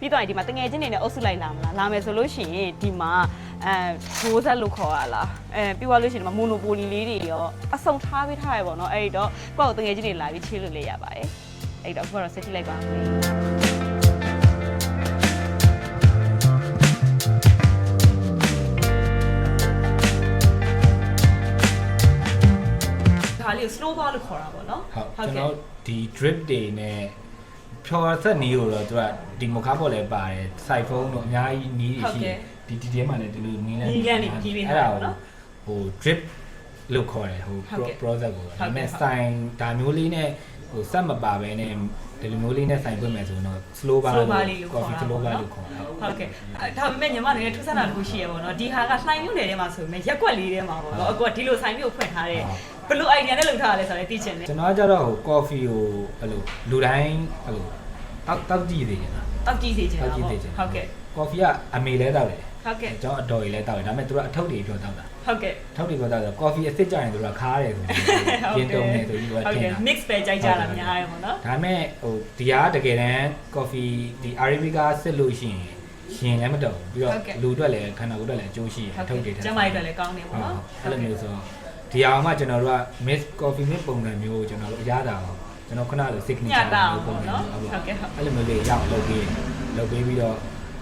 ပြီးတော့ဒီမှာတငယ်ချင်းတွေနဲ့အုပ်စုလိုက်လာမလားလာမယ်ဆိုလို့ရှိရင်ဒီမှာအဲဘိုးဆက်လို့ခေါ်ရလားအဲပြီးသွားလို့ရှိရင်ဒီမှာမိုနိုပိုလီလေးတွေရောအဆုံထားပေးထားရပေါ့နော်အဲ့ဒီတော့ကိုယ့်ကိုတငယ်ချင်းတွေလာပြီးချေးလို့လည်းရပါတယ်အဲ့တော့ကိုကတော့ဆက်ကြည့်လိုက်ပါမယ်ဒါလေးကို slow bar လို့ခေါ်တာပေါ့နော်ဟုတ်ကျွန်တော်ဒီ drip တွေနဲ့ ဖြော်ဆက်နီးကိုတော့သူကဒီမကားပေါ်လဲပါတယ် site phone တို့အများကြီးနီးတွေရှိတယ်ဒီဒီထဲမှာလည်းဒီလိုနီးလဲနီးလန်းနေပြီးပြီးထားတာပေါ့နော်ဟို drip လို့ခေါ်တယ်ဟိုဟုတ်ကဲ့ process ကိုဟုတ်ဒါပေမဲ့ကဲ့ sign ဒါမျိုးလေးနဲ့ဟိုစက်မပါဘဲနဲ့ဒီလိုမျိုးလေးနဲ့ sign ဖွင့်မယ်ဆိုတော့ slow bar slow bar လေးလို့ခေါ် coffee တာ slow ပေါ့ bar နော်လို့ခေါ်တာဟုတ်ဟုတ်ကဲ့အဲ့ဒါပေမဲ့ညီမအနေနဲ့ထူးဆန်းတာတစ်ခုရှိရပေါ့နော်ဒီဟာကလှိုင်းမျိုးနယ်ထဲမှာဆိုပေမဲ့ရက်ကွက်လေးထဲမှာပေါ့နော်အခုကဒီလိုဆိုင်မျိုးဖွင့်ထားတဲ့ဟုတ် ဘယ်လို idea နဲ့လုပ်ထားရလဲဆိုတော့သိချင်တယ်ကျွန်တော်ကကြတော့ဟို coffee ကိုအဲ့လိုလူတိုင်းအဲ့လိုတောက်တောက်ကြည့်သေးတယ်နော်တောက်ကြည့်စေချင်တာတောက်ကြည့်ပေါ့သေးချင်ဟုတ်ကဲ့ coffee ကအမေလဲတောက်တယ်ဟုတ်ကဲ့ကျွန်တော်အတော်ကြီးလဲတောက်တယ်ဒါပေမဲ့သူကအထုပ်တွေပြောတောက်တာဟုတ်ကဲ့အထုပ်တွေပြောတောက်တယ် coffee အစ်စ်ကြရင်သူကခါရတယ်ဆိုပြီးပြင်းတုံးနေဆိုပြီးတော့ဟုတ်ထင်ကဲ့ တာ mix ပဲကြိုက်ကြတာများတယ်ပေါ့နော် ဒါပေမဲ့ဟိုဒီဟာတကယ်တမ်း coffee ဒီ arabica စစ်လို့ရှိရင်ရှင်လည်းမတုံဘူးပြီးတော့လူအတွက်လည်းခန္ဓာကိုယ်အတွက်လည်းအကျိုးရှိတယ်ဟုတ်အထုပ်တွေကဲ့ထက်ကျမကြီးအတွက်လည်းကောင်းတယ်ဟုပေါ့တ်နော်အဲ့လိုမျိုးဆိုတော့ ဒီအောင်မှကျွန်တော်တို့က miss coffee miss ပုံစံမျိုးကိုကျွန်တော်တို့အရသာအောင်ကျွန်တော်ခဏလို signature ညတာအောင်ပုံပေါ့စံနော်မျိုးဟုတ်ကဲ့ဟုတ်အဲ့လိုမျိုးလေးရအောင်လုပ်ပေးလုပ်ပေးပြီးတော့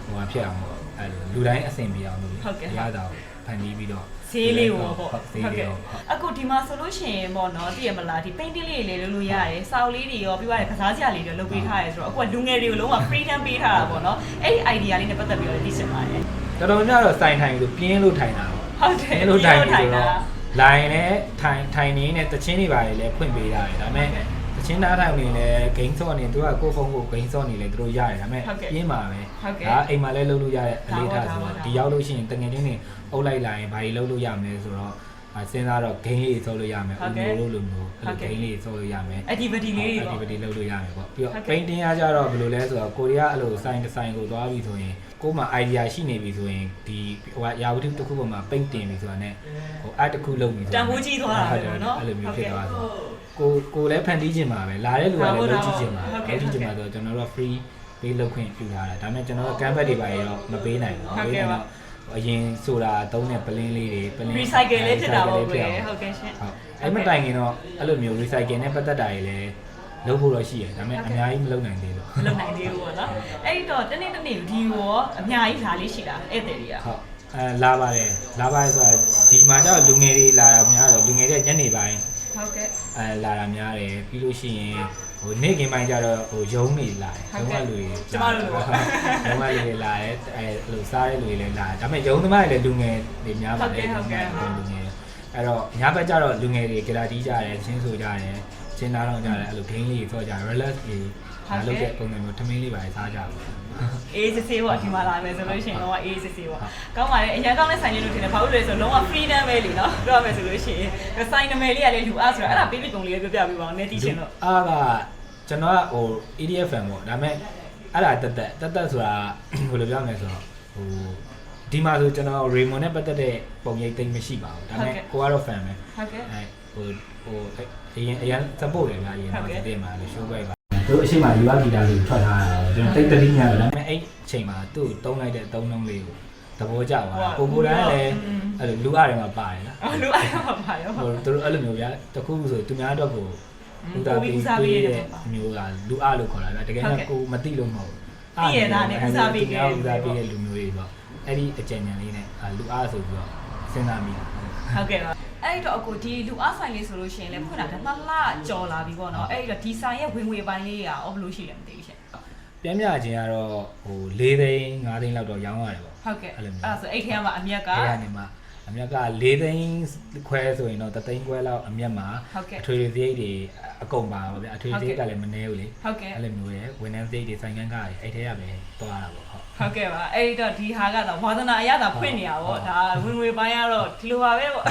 ဟိုဟာဖြစ်အောင်ပေါ့အဲ့လိုလူတိုင်းအဆင်ပြေအောင်လုပ်ပြီးဟုတ်ကဲ့ရတာကိုဖန်တီးပြီးတော့ဈေးလေးကိုပေါ့ဟုတ်ဈေးလေးကိုဟုတ်အခုဒီမှာဆိုလို့ရှိရင်ပေါ့နော်သိရမလားဒီ painting လေးတွေလည်းလုပ်လို့ရတယ်စောက်လေးတွေရောပြီးသွားတယ်ကစားစရာလေးတွေရောလုပ်ပေးထားရဲဆိုတော့အခုကလူငယ်တွေကိုလုံးဝ freedom ပေးထားတာပေါ့နော်အဲ့ဒီ idea လေးနဲ့ပတ်သက်ပြီးတော့လည်းသိချင်ပါတယ်တော်တော်များများတော့စိုင်ထိုင်လို့ပြင်းလို့ထိုင်တာပေါ့ဟုတ်တယ်ပြင်းလို့ထိုင်ပြီးဆိုတာ တော့ line နဲ့ထိုင်ထိုင်နေနဲ့တချင်းတွေပါလေလည်းဖွင့်ပေးတာလေဒါပေမဲ့တချင်းနားထိုင်နေလည်း game ဆော့နေသူကကိုယ့်ဖုန်းကို game ဆော့နေလေသူတို့ရတယ်ဒါပေမဲ့ပြင်းပါပဲဟုတ်ကဲ့ဒါအိမ်မှာလည်းလုပ်လို့ရတဲ့အလေးထားဆိုဒါတော့ပေါ့ဒါပေါ့ဒီရောက်လို့ရှိရင်တငယ်ချင်းတွေအုပ်လိုက်လာရင်ဘာတွေလုပ်လို့ရမလဲဆိုတော့ အစဉ်းစားတော့ game လေးဆော့လို့ရမယ်ဟုတ်ဥကဲ့မျိုးလို့လို့မျိုးအဲ့ဟုတ်ကဲ့လို game လေးဆော့လို့ရမယ် activity လေးတွေပေါ့ activity လုပ်လို့ရမယ်ပေါ့ပြီးတော့ဟုတ်ကဲ့ painting ကကြတော့ဘယ်လိုလဲဆိုတော့ကိုရီးယားအဲ့လို sign design ကိုသွားပြီဆိုရင်ကိုယ်မှာ idea ရှိနေပြီဆိုရင်ဒီဟိုကရာဝတ္ထုတစ်ခုပေါ်မှာ paint တင်ပြီဆိုတာ ਨੇ ဟို art တစ်ခုလုပ်ပြီဆိုတန်ဖိုးကြီးသွားတာပဲပေါ့နော်အဲ့လိုမျိုးဖြစ်သွားဆိုကိုကိုလည်းဖန်တီးခြင်းပါပဲလာတဲ့လူကလည်းလုပ်ကြည့်ခြင်းပါဟုတ်ကဲ့ လုပ်ကြည့်ခြင်းပါဆိုတော့ကျွန်တော်တို့က free ပေးလုပ်ခွင့်ပြုထားတာဒါပေမဲ့ကျွန်တော်တို့ canvas တွေပါရတော့မပေးနိုင်ဘူးဟုတ်ကဲ့ပါ အရင်ဆိုတာသုံးတဲ့ plane လေးတွေ plane recycle လေးဖြစ်တာပေါ့ recycle ကွယ်လေးဖြစ်အောင်ဟုတ်ကဲ့ရှင်ဟုတ်အဲ့မတိုင်ခင်တော့အဲ့လိုမျိုး recycle နဲ့ပတ်သက်တာတွေလည်းလုပ်ဖို့တော့ရှိရတယ်ဒါပေမဲ့အများကြီးမလုပ်နိုင်သေးလို့မလုပ်နိုင်သေးဘူးပေါ့နော်အဲ့တော့တနေ့တနေ့ဒီရောအများကြီးလာလေးရှိတာဧည့်သည်တွေကဟုတ်အဲလာပါတယ်လာပါတယ်ဆိုတာဒီမှာကျတော့လူငယ်တွေလာတာများတော့လူငယ်တွေညနေပိုင်းဟုတ်ကဲ့အဲလာတာများတယ်ပြီးလို့ရှိရင် ဟိုနေ့ကင်းပိုင်းကျတော့ဟိုရုံးနေလာတယ်ဟုတ်ရုံးကဲ့ကလူတွေကျမတို့လိုရုံးကလူတွေလာတယ်အဲလိုစားတဲ့လူတွေလည်းလာတယ်ဒါပေမဲ့ရုံးသမားတွေလည်းလူငယ်တွေများပါတယ်ဟုတ်ကဲ့ဟုတ်ကဲ့လူငယ်အဲ့တော့ညဘက်ကျတော့လူငယ်တွေကြလာတီးကြတယ်ချင်းဆိုကြတယ်ချင်းသားတော့ကြတယ်အဲ့လို game လေးတွေဆော့ကြတယ် relax တွေဒါလုပ်တဲ့ပုံစံမျိုးထမင်းလေးပါစားကြပါ အေးစစ်စစ်ပေါ့ဒီမှာလာမယ်ဆိုလို့ရှိရင်တော့အေးစစ်စစ်ပေါ့ဟုတ်ကောင်းပါလေအရင်ကောင်းတဲ့ဆိုင်လေးလို့ထင်တယ်ဘာလို့လဲဆိုတော့လုံးဝ freedom ပဲလीနော်ပြောရမယ်ဆိုလို့ရှိရင်ဆိုင်နမယ်လေးကလည်းလူအားဆိုတော့အဲ့ဒါ baby ကုံလေးပဲပြောပြပေးပါဦးနေတီးချင်လို့အားကကျွန်တော်ကဟို EDF fan ပေါ့ဒါပေမဲ့အဲ့ဒါတက်တက်တက်တက်ဆိုတာဘယ်လိုပြောမလဲဆိုတော့ဟိုဒီမှာဆိုကျွန်တော် Raymond နဲ့ပတ်သက်တဲ့ပုံရိပ်သိမ်းမရှိပါဘူးဒါပေမဲ့ကိုကတော့ fan ပဲဟုတ်ကဲ့အဲဟိုဟိုအရင်အရင် support တယ်ဗျာအရင်ဟုတ်တော့ကဲ့ဒီမှာလို့ show ပဲ ပါသူအရှိမယူရဂီတာလေးထွက်ထားတာကျွန်တော်တိတ်တတိညာတယ်ဒါပေမဲ့အဲ့ချိန်မှာသူ့ကိုတုံးလိုက်တဲ့အတုံးလုံးလေးကိုသဘောကျသွားတာကိုကိုတိုင်းလည်းအဲ့လိုလူအားတွေမှာပါတယ်နော်အော်လူအားတော့ပါရောဟိုသူတို့အဲ့လိုမျိုးဗျာတခုခုဆိုသူများတော့ကိုဥဒါပေးဦးစားပေးပေးရတဲ့တဲ့ပေါ့မျိုးကလူအားလို့ခေါ်တာဗျာတကယ်ဟုတ်တော့ကဲ့ကိုမသိလို့မဟုတ်ဘူးသိရတာနဲ့ဦးစားပေးခဲ့တဲ့လူဦးတွေစားပေါ့ပေးတဲ့လူမျိုးတွေပေါ့အဲ့ဒီအကြံဉာဏ်လေးနဲ့အာလူအားဆိုပြီးတော့စဉ်းစားမိတာဟုတ်ကဲ့ပါ အဲ့တော့အခုဒီလူအားဆိုင်လေးဆိုလို့ရှိရင်လည်းဖွင့်လာတယ်နှစ်လကြော်လာပြီပေါ့နော်အဲ့တော့ဒီဆိုင်ရဲ့ဝင်ငွေပိုင်းလေးကအော်ဘယ်လိုရှိလဲမသိဘူးရှင်ပြန်ပြခြင်းကတော့ဟို၄သိန်း၅သိန်းလောက်တော့ရောင်းရတယ်ပေါ့ဟုတ်ကဲ့အဲ့လိုမျိုးအဲ့ဒါဆိုအဲ့ထဲမှာအမြက်ကအဲ့ဒါနေမှာ အမြက်က၄သိန်းခွဲဆိုရင်တော့3သိန်းခွဲလောက်အမြက်မှာဟုတ်ကဲ့အထွေထွေစရိတ်တွေအကုန်ပါပါဗျာအထွေထွေစရိတ်ကလည်းမနှဲဘူးလေဟုတ်ကဲ့အဲ့လိုမျိုးရယ်ဝန်ထမ်းစရိတ်တွေဆိုင်ငန်းကားတွေအဲ့ထဲကပဲသွားတာပေါ့ဟုတ်ဟုတ်ကဲ့ပါအဲ့တော့ဒီဟာကတော့ဝါသနာအရသာဖွင့်နေရပါဟုတ်တော့ဒါဝင်ငွေပိုင်းကတော့ဒီလိုပါပဲပေါ့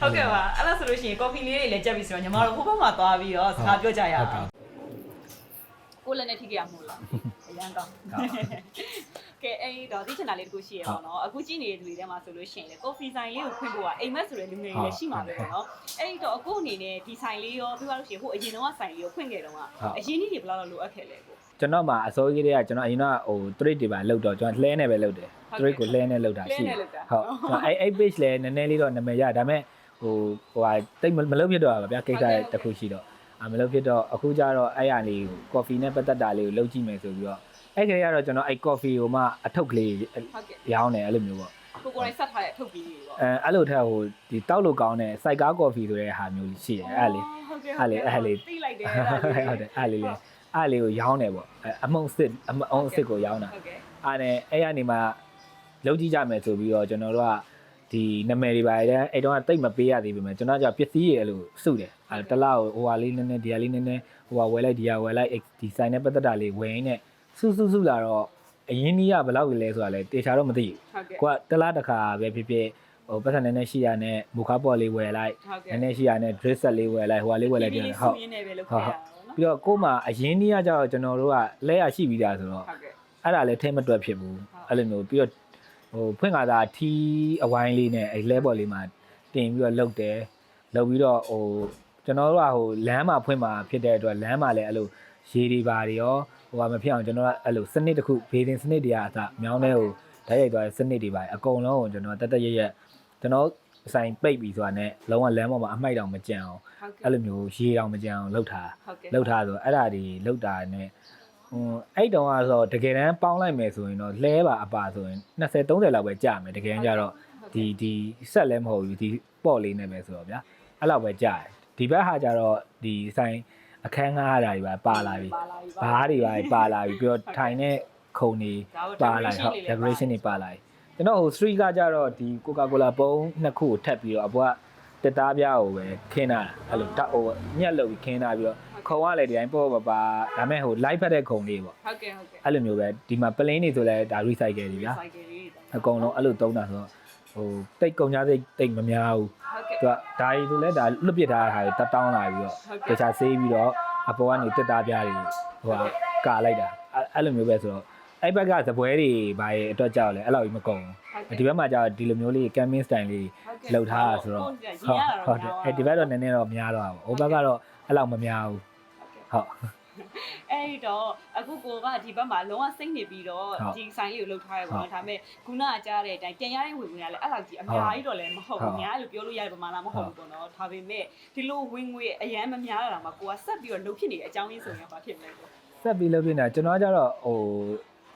ဟုတ်ကဲ့ပါအဲ့ဒါဆိုလို့ရှိရင်ကော်ဖီလေးတွေလည်းကြက်ပြီဆိုတော့ညီမတို့ဟိုဘက်မှာသွားပြီးတော့စကားပြောကြရအောင်ကိုလည်းနဲ့ထိကြရမို့လားအရန်ကောင်း ကဲအဲ့တော့သိချင်တာလေးတခုရှိရပါတော့အခုကြည့်နေတဲ့သူတွေထဲမှာဆိုလို့ရှိရင်လေကော်ဖီဆိုင်လေးကိုဖွင့်ဖို့ကအိမ်မက်ဆိုတဲ့လူငယ်တွေလည်းရှိမှာပဲပေါ့နော်အဲ့တော့အခုအနေနဲ့ဒီဆိုင်လေးရောပြီးသွားလို့ရှိရင်ဟိုအရင်တော့ဆိုင်လေးကိုဖွင့်ခဲ့တော့ကအရင်နေ့တွေဘယ်လောက်လောက်လိုအပ်ခဲ့လဲကိုကျွန်တော်မှအစိုးရတွေကကျွန်တော်အရင်ကဟို trade တွေပါလောက်တော့ကျွန်တော်လှဲနေပဲလောက်တယ် trade ကိုလှဲနေလောက်တာရှိတယ်ဟုတ်ကျွန်တော်အဲ့အဲ့ page လည်းနည်းနည်းလေးတော့နာမည်ရဒါပေမဲ့ဟိုဟိုဟာတိတ်မလုပ်ဖြစ်တော့ပါဗျာကိစ္စတစ်ခုရှိတော့အမလုပ်ဖြစ်တော့အခုကျတော့အဲ့ရလေးကို coffee နဲ့ပတ်သက်တာလေးကိုလုပ်ကြည့်မယ်ဆိုပြီးတော့ အဲ့ကလေးကတော့ကျွန်တော်အဲ့ coffee ကိုမှအထုပ်ကလေးဟုတ်ကဲ့ရောင်းတယ်အဲ့လိုမျိုးပေါ့ကိုကိုယ်တိုင်ဆက်ထားတဲ့အထုပ်ပြီးတွေပေါ့အဲအဲ့လိုထက်ဟိုဒီတောက်လို့ကောင်းတဲ့စိုက်ကား coffee ဆိုတဲ့ဟာမျိုးရှိတယ်အဲ့လေဟုတ်ကဲ့အဲ့လေအဲ့လေသိလိုက်တယ်ဟုတ်တယ်အဲ့လေလေအဲ့လေကိုရောင်းတယ်ပေါ့အဲအမုံစစ်အမုံစစ်ကိုရောင်းတာဟုတ်ကဲ့အဲ့နဲ့အဲ့ရနေမှာလုံးကြည့်ကြမယ်ဆိုပြီးတော့ကျွန်တော်တို့ကဒီနာမည်တွေပါတယ်အဲ့တော့တိတ်မပေးရသေးပေမဲ့ကျွန်တော်ကပစ္စည်းရအဲ့လိုစုတယ်အဲ့တလားဟိုဟာလေးနည်းနည်းဒီဟာလေးနည်းနည်းဟိုဟာဝယ်လိုက်ဒီဟာဝယ်လိုက်ဒီဆိုင်နဲ့ပတ်သက်တာလေးဝယ်ရင်းနဲ့ စုစုစုလာတော့အရင်ကြီးကဘယ်လောက်လဲဆိုတာလဲတေချာတော့မသိဘူးဟုတ်ကဲ့ကိုကတလားတစ်ခါပဲဖြစ်ဖြစ်ဟိုပတ်စံနည်းနည်းရှိရနဲ့မူခါပေါ့လေးဝယ်လိုက်ဟုတ်ကဲ့နည်းနည်းရှိရနဲ့ dress set လေးဝယ်လိုက်ဟိုဟာလေးဝယ်လိုက်ပြန်ဟုတ်ရင်းနေပဲလုပ်ခဲ့ရအောင်နော်ပြီးတော့ကို့မှာအရင်ကြီးကကြတော့ကျွန်တော်တို့ကလဲရရှိပြီးသားဆိုတော့ဟုတ်ကဲ့အဲ့ဒါလည်းထဲမတွက်ဖြစ်ဘူးအဲ့လိုမျိုးပြီးတော့ဟိုဖွင့်ခါသာထီးအဝိုင်းလေးနဲ့အဲ့လဲပေါ်လေးမှာတင်ပြီးတော့လှုပ်တယ်လှုပ်ပြီးတော့ဟိုကျွန်တော်တို့ကဟိုလမ်းမှာဖွင့်မှာဖြစ်တဲ့အတွက်လမ်းမှာလည်းအဲ့လိုရေတွေပါတွေရော ဟိုကမဖြစ်အောင်ကျွန်တော်ကအဲ့လိုစနစ်တစ်ခုဘေးဒင်စနစ်တွေကအစမြောင်းတဲ့ဟိုဓာတ်ရိုက်သွားတဲ့စနစ်တွေပါအကုန်လုံးကိုကျွန်တော်တက်တက်ရက်ရက်ကျွန်တော်ဆိုင်ပိတ်ပြီးဆိုတာနဲ့လုံးဝလမ်းပေါ်မှာအမိုက်တောင်မကြံအောင်ဟုတ်ကဲ့အဲ့လိုမျိုးရေတောင်မကြံအောင်လှုပ်ထားဟုတ်ကဲ့လောက်ထားဆိုအဲ့ဒါတွေလောက်တာနဲ့ဟိုအဲ့တုန်းကဆိုတကယ်တမ်းပေါင်းလိုက်မယ်ဆိုရင်တော့လှဲပါအပါဆိုရင်20 30လောက်ပဲကြာမယ်တကယ်ကြတော့ဒီဒီဆက်လည်းမဟုတ်ဘူးဒီပေါ့လေးနဲ့ပဲဆိုတော့ဗျာအဲ့လောက်ပဲကြာတယ်ဒီဘက်ဟာကြတော့ဒီဆိုင် အခန်းငားတာတွေပါပါလာပြီပါလာပြီဘားတွေပါပါလာပြီပြီးတော့ထိုင်တဲ့ခုံတွေဒါကိုပါလာဟုတ် decoration တွေပါလာပြီကျွန်တော်ဟို street ကကြတော့ဒီ Coca-Cola ပုံးနှစ်ခုကိုထပ်ပြီးတော့အပေါ်ကတက်သားပြားကိုပဲခင်းတာအဲ့လိုတက်ဟိုညက်လို့ခင်းတာပြီးတော့ခုံကလည်းဒီတိုင်းပေါ့ပါပါဒါမဲ့ဟို live ဖက်တဲ့ခုံလေးပေါ့ဟုတ်ကဲ့ဟုတ်ကဲ့အဲ့လိုမျိုးပဲဒီမှာ plane တွေဆိုလဲဒါ recycle တွေဗျာဆိုင်ကယ်လေးအကုန်လုံးအဲ့လိုသုံးတာဆိုတော့ ဟိုတိတ်ကုန်ကြစိတ်တိတ်မများဘူးဟုတ်ကဲ့သူကဒါရီဆိုလဲဒါလွတ်ပစ်ထားတာတွေတက်တောင်းလာပြီးတော့ဟုတ်တကဲ့ခြားဆေးပြီးတော့အပေါ်ကနေတက်သားပြားတွေဟိုဟာကာလိုက်တာအဲ့အဲ့လိုမျိုးပဲဆိုတော့အဲ့ဘက်ကဇပွဲတွေဘာရဲ့အတွက်ကြောက်လဲအဲ့လိုကြီးမကုန်ဘူးဒီဘက်မှာကျတော့ဒီလိုမျိုးလေး camping style လေးလှုပ်ထားတာဆိုတော့ဟုတ်ဟုတ်တယ်အဲ့ဒီဘက်တော့နည်းနည်းတော့များတော့ပါဘူးဟိုဘက်ကတော့အဲ့လောက်မများဘူးဟုတ် အဲ့တော့အခုကိုကဒီဘက်မှာလုံးဝစိတ်နေပြီးတော့ဟုတ်ဒီဆိုင်လေးကိုလှုပ်ထားရပါဟုတ်တော့ဒါပေမဲ့ခုနကကြားတဲ့အတိုင်းပြန်ရတဲ့ဝင်ငွေကလည်းအဲ့လောက်ကြီးအများကြီးတော့လည်းမဟုတ်ဟုတ်ဘူးများလို့ပြောလို့ရတဲ့ပမာဏမဟုတ်ဘူးပေါ့နော်ဒါပေမဲ့ဒီလိုဝင်ငွေအရန်မများတာမှာကိုကဆက်ပြီးတော့လှုပ်ဖြစ်နေတဲ့အကြောင်းရင်းဆိုရင်ဘာဖြစ်မလဲပေါ့ဆက်ပြီးလုပ်ပြနေတာကျွန်တော်ကကြတော့ဟို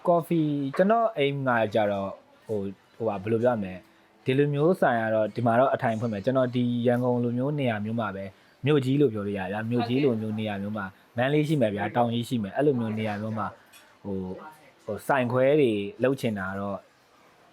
ကော်ဖီကျွန်တော်အိမ်ကကြတော့ဟိုဟိုပါဘယ်လိုပြောမလဲဒီလိုမျိုးဆိုင်ကတော့ဒီမှာတော့အထိုင်ဖွင့်မယ်ကျွန်တော်ဒီရန်ကုန်လိုမျိုးနေရာမျိုးမှာပဲမြို့ကြီးလို့ပြောလို့ရဗျာမြို့ကြီးလိုမျိုးနေရာမျိုးမှာ မန်းလေးရှိမယ်ဗျာတောင်ကြီးရှိမယ်အဲ့လိုမျိုးနေရာမျိုးမှာဟိုဟိုဆိုင်ခွဲတွေလှုပ်ချင်တာတော့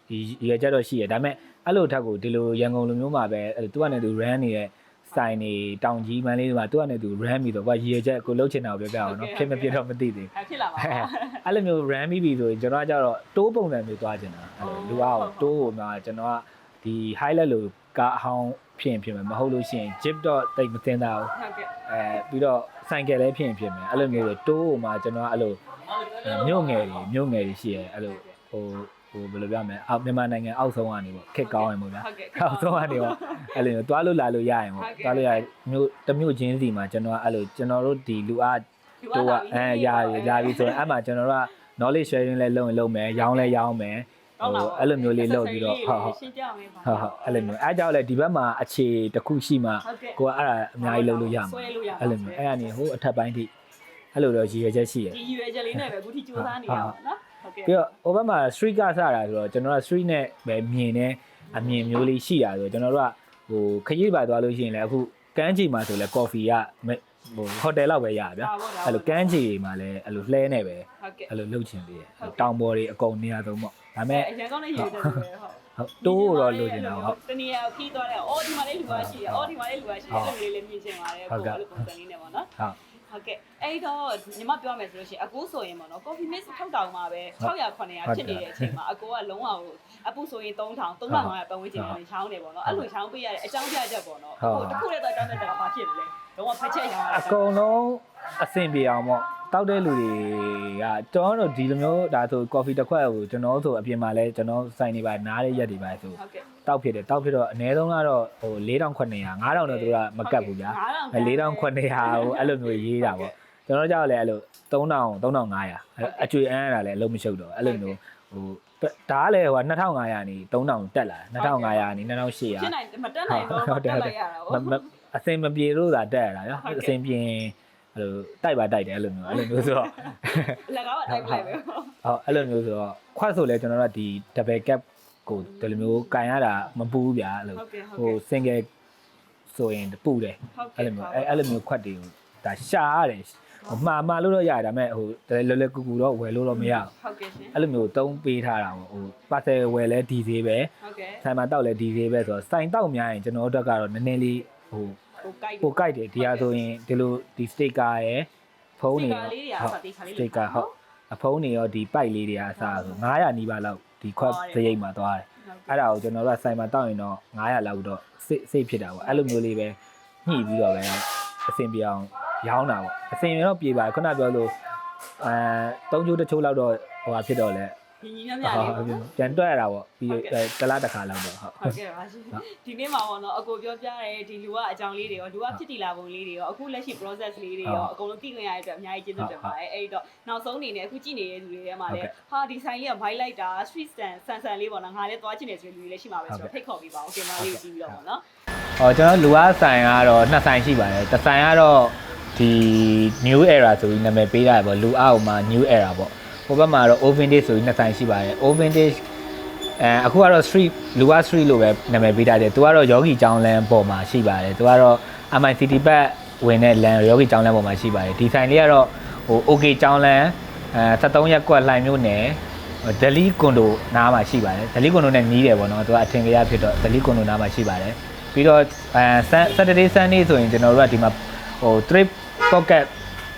ဒီရကြတော့ရှိရဒါပေမဲ့အဲ့လိုထက်ကိုဒီလိုရန်ကုန်လိုမျိုးမှာပဲအဲ့သူကနေသူ run နေတဲ့ဆိုင်နေတောင်ကြီးမန်းလေးတွေမှာသူကနေသူ run ပြီးတော့ကွာရည်ရချက်ကိုလှုပ်ချင်တာကိုပြောပြအောင်နော်ဖြစ်မဖြစ်တော့မသိသေးဘူးအဲ့ဖြစ်လာပါဟဲ့ပါအဲ့လိုမျိုး ram ပြီးပြီဆိုရင်ကျွန်တော်ကကြတော့တိုးပုံစံမျိုးသွားကျင်တာအဲ့လိုလူအောင်တိုးကိုမှကျွန်တော်ကဒီ highlight လို့ကားအဟောင်းဖြစ်ရင်ဖြစ်မယ်မဟုတ်လို့ရှိရင် jip တော့တိတ်မသိတာဘူးဟုတ်ကဲ့အဲပြီးတော့ ဆိုင်ကယ်လည်းဖြစ်ရင်ဖြစ်မယ်အဲ့လိုမျိုးတွေတိုးကိုမှကျွန်တော်ကအဲ့လိုမြို့ငယ်တွေမြို့ငယ်တွေရှိရဲအဲ့လိုဟိုဟိုဘယ်လိုပြောမလဲအောက်မြန်မာနိုင်ငံအောက်ဆုံးကနေပေါ့ခက်ကောင်းရင်ပေါ့ဗျာဟုတ်ကဲ့အောက်ဆုံးကနေပေါ့အဲ့လိုမျိုးသွားလို့လာလို့ရရင်ပေါ့သွားလို့ရမြို့တစ်မြို့ချင်းစီမှာကျွန်တော်ကအဲ့လိုကျွန်တော်တို့ဒီလူအားတို့ကအဲရရရပြီဆိုရင်အဲ့မှာကျွန်တော်တို့က knowledge sharing လည်းလုပ်ရင်လုပ်မယ်ရောင်းလည်းရောင်းမယ်ဟို အဲ့လိုမျိုးလေးလုပ်ပြီးတော့ဟုတ်ဟုတ်ရှင်းပြမယ်ပါဟုတ်ဟုတ်အဲ့လိုမျိုးအဲကြောင့်လည်းဒီဘက်မှာအခြေတစ်ခုရှိမှဟုတ်ကဲ့ကိုကအဲ့ဒါအများကြီးလုပ်လို့ရမှာဆွဲလို့ရမှာအဲ့လိုမျိုးအဲ့ကနေဟိုအထက်ပိုင်းထိအဲ့လိုတော့ရည်ရွယ်ချက်ရှိရယ်ဒီရွယ်ချက်လေးနဲ့ပဲအခုထိစူးစမ်းနေရအောင်နော်ဟုတ်ကဲ့ပြီးတော့ဟိုဘက်မှာ street ကစတာဆိုတော့ကျွန်တော်က street နဲ့ပဲမြင်နေအမြင်မျိုးလေးရှိတာဆိုတော့ကျွန်တော်တို့ကဟိုခရီးပါသွားလို့ရှိရင်လည်းအခုကမ်းခြေမှာဆိုလဲ coffee ကဟိုဟိုတယ်လောက်ပဲရဗျာဒါပေါ့ဒါအဲ့လိုကမ်းခြေမှာလည်းအဲ့လိုလှဲနေပဲဟုတ်ကဲ့အဲ့လိုလှုပ်ချင်သေးတယ်ဟုတ်ကဲ့တောင်ပေါ်တွေအကုန်နေရာသုံးပေါ့ ဒါပေမဲ့အရင်ကောင်းတဲ့ရွယ်ချက်တွေပဲဟုတ်ဟုတ်တိုးတော့လှုပ်ချင်တာဟုတ်တနည်းအားခီးသွားတယ်အော်ဒီမှာလေးလူပါရှိတယ်အော်ဒီမှာလေးလူပါရှိတယ်အဲ့လိုလေးလေးမြင်ချင်ပါတယ်ဟုတ်ကဲ့အဲ့လိုပုံစံလေးနဲ့ပေါ့နော်ဟုတ်ဟုတ်ကဲ့အဲ့တော့ညီမပြောမယ်ဆိုလို့ရှိရင်အကူဆိုရင်ပေါ့နော် coffee mix ထောက်တောင်မှာပဲ600 900ဖြစ်နေတဲ့အချိန်မှာအကူကလုံးဝဟိုအပူဆိုရင်3000 3500ပတ်ဝန်းကျင်နဲ့ချောင်းတယ်ပေါ့နော်အဲ့လိုချောင်းပေးရတဲ့အကြောင်းပြချက်ပေါ့နော်ဟိုတစ်ခုတည်းတော့အကြောင်းပြချက်ကဘာဖြစ်မလဲလုံးဝဖက်ချက်ရောင်းရအကုန်လုံးအဆင်ပြေအောင်ပေါ့ တောက်တဲ့လူတွေကကျွန်တော်တို့ဒီလိုမျိုးဒါဆို coffee တစ်ခွက်ကိုကျွန်တော်ဆိုအပြင်မှာလဲကျွန်တော်စိုင်နေပါနားတဲ့ရက်တွေပါဆိုဟုတ်ကဲ့တောက်ဖြစ်တယ်တောက်ဖြစ်တော့အနည်းဆုံးကတော့ဟို4900 5000တော့သူကမကတ်ဘူးဗျာအဲ4900ဟိုအဲ့လိုမျိုးရေးတာပေါ့ကျွန်တော်ကြောက်လဲအဲ့လို3000 3500အကျွေအန်းရတာလဲအလုံးမရှုပ်တော့အဲ့လိုမျိုးဟိုဒါကလည်းဟို2500နီ3000တက်လာ2500နီ2800ဖြစ်နိုင်မတက်နိုင်တော့တက်လိုက်ရတာမမအစင်မပြေလို့သာတက်ရတာနော်အစင်ပြေ အဲ့လိုတိုက်ပါတိုက်တယ်အဲ့လိုမျိုးအဲ့လိုမျိုးဆိုတော့လက်ကားကတိုက်ဖိုက်ပဲဟုတ်အဲ့လိုမျိုးဆိုတော့ခွတ်ဆိုလဲကျွန်တော်တို့ကဒီ double cap ကိုဒီလိုမျိုးကန်ရတာမပူဘူးဗျာအဲ့လိုဟုတ်ကဲ့ဟုတ်ဟိုကဲ့ single ဆိုရင်ပူတယ်ဟုတ်အဲ့ကဲ့လိုမျိုးအဲ့အဲ့လိုမျိုးခွတ်တွေကိုဒါရှာရတယ်ဟိုမှားမှားလို့တော့ရတယ်ဒါပေမဲ့ဟိုလွယ်လွယ်ကူကူတော့ဝယ်လို့တော့မရဘူးဟုတ်ကဲ့ရှင်အဲ့လိုမျိုးသုံးပေးထားတာပေါ့ဟို parcel ဝယ်လဲဒီသေးပဲဟုတ်ကဲ့ဆိုင်မှာတောက်လဲဒီသေးပဲဆိုတော့ဆိုင်တောက်များရင်ကျွန်တော်တို့ကတော့နည်းနည်းလေးဟိုဟို ကိုက်ပိုကြိုက်တယ်ဒီဟာဆိုရင်ဒီလိုဒီ sticker ရယ်ဖုန်းတွေစတီကာလေးတွေကစတီကာလေးစတိတ်ကာဟုတ်အဖုန်းတွေရောဒီပိုက်လေးတွေအစားဆို900နီးပါးလောက်ဒီခွက်စရိတ်မှာသွားတယ်အဲ့ဒါကိုကျွန်တော်တို့ကဆိုင်မှာတောက်ရင်တော့900လောက်တော့စိတ်စိတ်ဖြစ်တာပေါ့အဲ့လိုမျိုးလေးပဲညှိပြီးတော့ပဲအဆင်ပြေအောင်ရောင်းတာပေါ့အဆင်ပြေတော့ပြေပါခုနပြောလို့အဲသုံးချိုးတစ်ချိုးလောက်တော့ဟိုဟာဖြစ်တော့လဲ ညီညီများများလေးပေါ့နော် ပြန်တွက်ရတာပေါ့ပြီးတလားတစ်ခါလောက်တော့ဟုတ် ဟုတ်ကဲ့ပါရှင်ဒီနေ့မှာပေါ့နော်အကိုပြောပြတဲ့ဒီလူကအကြောင်းလေးတွေရောလူကဖြစ်တည်လာပုံလေးတွေရောအခုလက်ရှိ process လေးတွေရောအကုန်လုံးသိခွင့်ရတဲ့အတွက်အများကြီးကျေးဇူးတင်ပါတယ်အဲ့တော့နောက်ဆုံးအနေနဲ့အခုကြည့်နေတဲ့လူတွေထဲမှာလည်းဟာဒီဆိုင်လေးက buy လိုက်တာ street stand ဆန်ဆန်လေးပေါ့နော်ငါလည်းသွားချင်တယ်ဆိုတဲ့လူတွေလည်းရှိမှာပဲဆိုတော့ဖိတ်ခေါ်ပြီးပါအောင်တင်မလေးကိုကြည့်ပြီးတော့ပေါ့နော်ဟောကျွန်တော်လူအားဆိုင်ကတော့နှစ်ဆိုင်ရှိပါတယ်တစ်ဆိုင်ကတော့ဒီ new era ဆိုပြီးနာမည်ပေးတာပေါ့လူအားဟိုမှာ new era ပေါ့ ဟိုဘက်မှာတော့ open day ဆိုပြီးနှစ်ဆိုင်ရှိပါတယ် open day အဲအခုကတော့ street လူအား street လို့ပဲနာမည်ပေးထားတယ်သူကတော့ yogi ကျောင်းလမ်းပေါ်မှာရှိပါတယ်သူကတော့ MICT ဘက်ဝင်တဲ့လမ်း yogi ကျောင်းလမ်းပေါ်မှာရှိပါတယ်ဒီဆိုင်လေးကတော့ဟို OK ကျောင်းလမ်းအဲ73ရက်ကွက်လှိုင်မြို့နယ်ဒလီကွန်ဒိုနားမှာရှိပါတယ်ဒလီကွန်ဒိုနဲ့နီးတယ်ပေါ့နော်သူကအထင်ကြီးဖြစ်တော့ဒလီကွန်ဒိုနားမှာရှိပါတယ်ပြီးတော့အဲ Saturday Sunday ဆိုရင်ကျွန်တော်တို့ကဒီမှာဟို trip pocket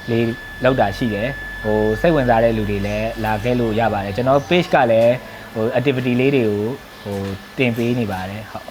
လေးလောက်တာရှိတယ် ဟိုစိတ်ဝင်စားတဲ့လူတွေလည်းလာခဲ့လို့ရပါတယ်ကျွန်တော် page ကလည်းဟို activity လေးတွေကိုဟိုတင်ပေးနေပါတယ်ဟုတ်